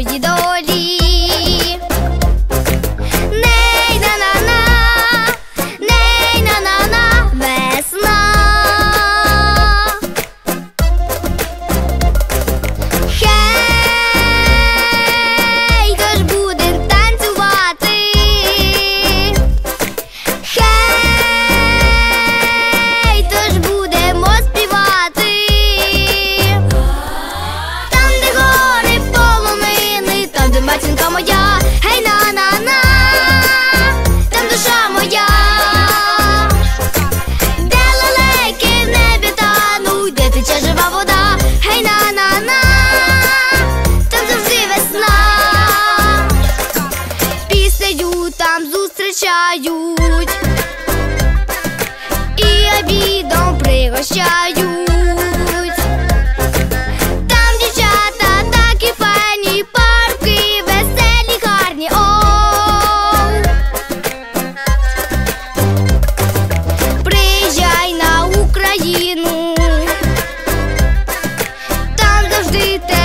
Мої до гостею там зустрічають і обідом пригощають. Там дівчата, так і пані, парубки веселі, гарні. О, приїжджай на Україну. Там завжди.